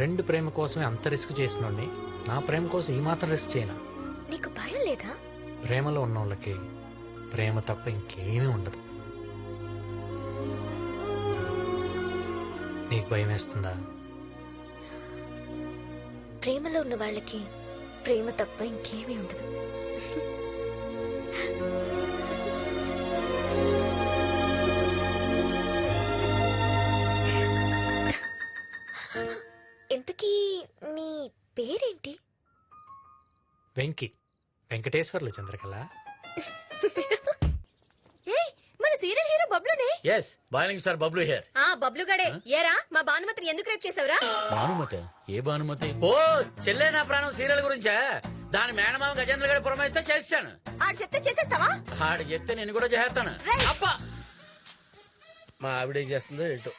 Friend ప్రేమ కోసమే అంత risk చేసినోడిని నా ప్రేమ కోసం ఈ మాత్రం రిస్క్ చేయనా? నీకు భయం లేదా? ప్రేమలో ఉన్న వాళ్ళకి ప్రేమ తప్ప ఇంకేమీ ఉండదు. నీకు భయం వేస్తుందా? ప్రేమలో ఉన్న వాళ్ళకి ప్రేమ తప్ప ఇంకేమీ ఉండదు. ఇంతకీ నీ పేరేంటి? వెంకి. వెంకటేశ్వర్లు చంద్రకళ. ఏయ్ మన serial hero బబ్లునే? Yes boiling star Bablu here ఆ బబ్లు గడే. ఏరా మా భానుమతిని ఎందుకు రేపు చేసావురా భానుమతి? ఏ భానుమతి? ఓ చెల్లె నా ప్రాణం సీరియల్ గురించా? దాని మేనమామ గజేంద్ర గడి పురమాయిస్తే చేస్తాను ఆడు చెప్తే చేసేస్తావా? ఆడు చెప్తే నేను కూడా చేస్తాను అబ్బా! మా ఆవిడ ఏం చేస్తుందో ఏంటో.